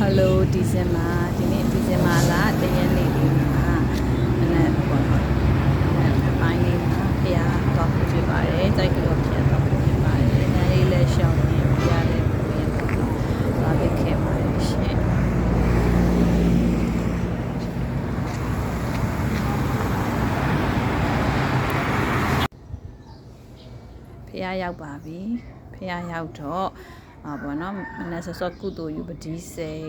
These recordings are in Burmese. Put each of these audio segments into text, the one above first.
ဟယ်လိုဒီဇင်ဘာဒီနေ့ဒီဇင်ဘာလတရက်နေ့လေးမှာမနက်ပေါ့နော်မနက်ပိုင်းလေးမှာဖျားတော့ဖြစ်ပါတယ်ကြိုက်ကြောဖျားတော့ဖြစ်ပါတယ်နားလေးလည်းရှောင်းနေဖျားလည်းပူရင်ပေါ့နော်သွားပြီးခဲ့ပါတယ်ရှင်ဖျားရောက်ပါပြီဖျားရောက်တော့ အာပေါ့နော်မနက်စောစောကုသိုလ်ယူပတိစိတ်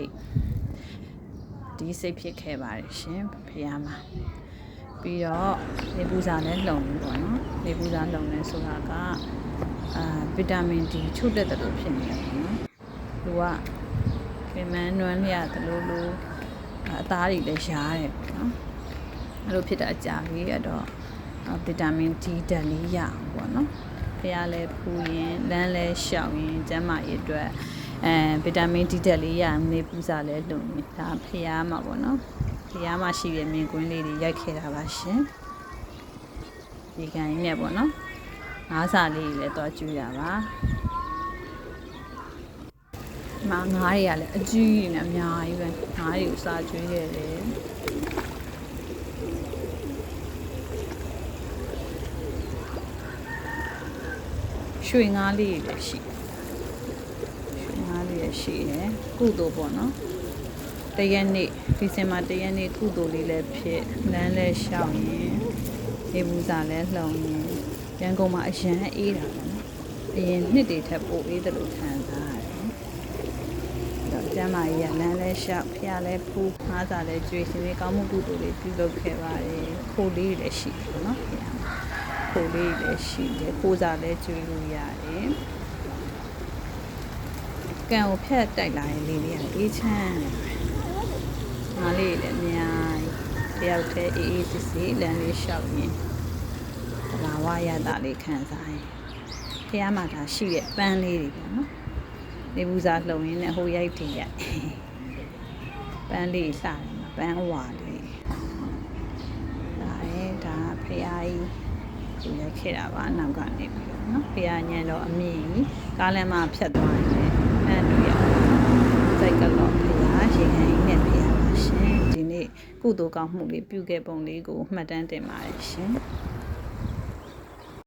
ဒီစိတ်ဖြစ်ခဲ့ပါတယ်ရှင်ဖျားမှာပြီးတော့နေပူစာလည်းလုံပြီပေါ့နော်နေပူစာလုံနေဆိုတာကအာဗီတာမင် D ချို့တက်တယ်လို့ဖြစ်နေတယ်ပေါ့နော်လူကခင်မန်းနွမ်းလျက်တလို့လို့အသားတွေလည်းရှားတယ်ပေါ့နော်အဲ့လိုဖြစ်တာကြာပြီအဲ့တော့ဗီတာမင် D ဓာတ်လေးရအောင်ပေါ့နော် ဖះလဲဖူးရင်လမ်းလဲရှောင်ရင်ကျန်းမာရေးအတွက်အဲဗီတာမင် D ဓာတ်လေးရအောင်နေပူစာလဲလုံနေဒါဖះမှာပေါ့နော်ဖះမှာရှိတဲ့မြင်ကွင်းလေးတွေရိုက်ခဲ့တာပါရှင်ဒီကန်ကြီးနဲ့ပေါ့နော်ငါးစာလေးတွေလည်းတွားကျွေးတာပါမငါးတွေကလည်းအကြီးကြီးနဲ့အများကြီးပဲငါးတွေကိုစားကျွေးခဲ့တယ် ရွှေငါးလေးတွေလည်းရှိတယ်ရွှေငါးလေးလည်းရှိတယ်ကုသိုလ်ပေါ့နော်တရက်နေ့ဒီဇင်ဘာတရက်နေ့ကုသိုလ်လေးလည်းဖြစ်လမ်းလည်းရှောင်ရင်နေဘူးစာလည်းလှုံရင်ရန်ကုန်မှာအရန်အေးတာပေါ့နော်အရင်နှစ်တွေထက်ပိုအေးတယ်လို့ခံစားရတယ်တော့ကျမ်းမာရေးကလမ်းလဲလျှောက်ဖျားလဲဖူးငါးစာလဲကျွေးရှင်လေးကောင်းမှုကုသိုလ်လေးပြုလုပ်ခဲ့ပါတယ်ခိုးလေးလည်းရှိတယ်နော်ဖျားမှာ ခိုးလေးလည်းရှိတယ်ခိုးစာလည်းကျွေးလို့ရတယ်ကံကိုဖက်တိုက်လာရင်လေးလေးကအေးချမ်းတယ်ငါလေးလည်းအများကြီးတယောက်တည်းအေးအေးစစ်စစ်လမ်းလေးလျှောက်ရင်လာဝရတာလေးခံစားရင်ဖျားမှာဒါရှိရဲ့ပန်းလေးတွေပေါ့နော်နေဘူးစားလှုံရင်းနဲ့ဟိုရိုက်တည်ရပန်းလေးလှတယ်မှာပန်းအဝါလေးဒါရဲ့ဒါဖရာကြီးကိုရိုက် ခဲ့တာပါနောက်ကနေပြီးတော့နော်ဖရာညံတော့အမြင့်ကြီးကားလမ်းမှာဖြတ်သွားရင်ပန်းတွေ့ရစိတ်ကတော့ဖရာရေခံကြီးနဲ့ဖရာပါရှင်ဒီနေ့ကုသိုလ်ကောင်းမှုလေးပြုခဲ့ပုံလေးကိုမှတ်တမ်းတင်ပါတယ်ရှင်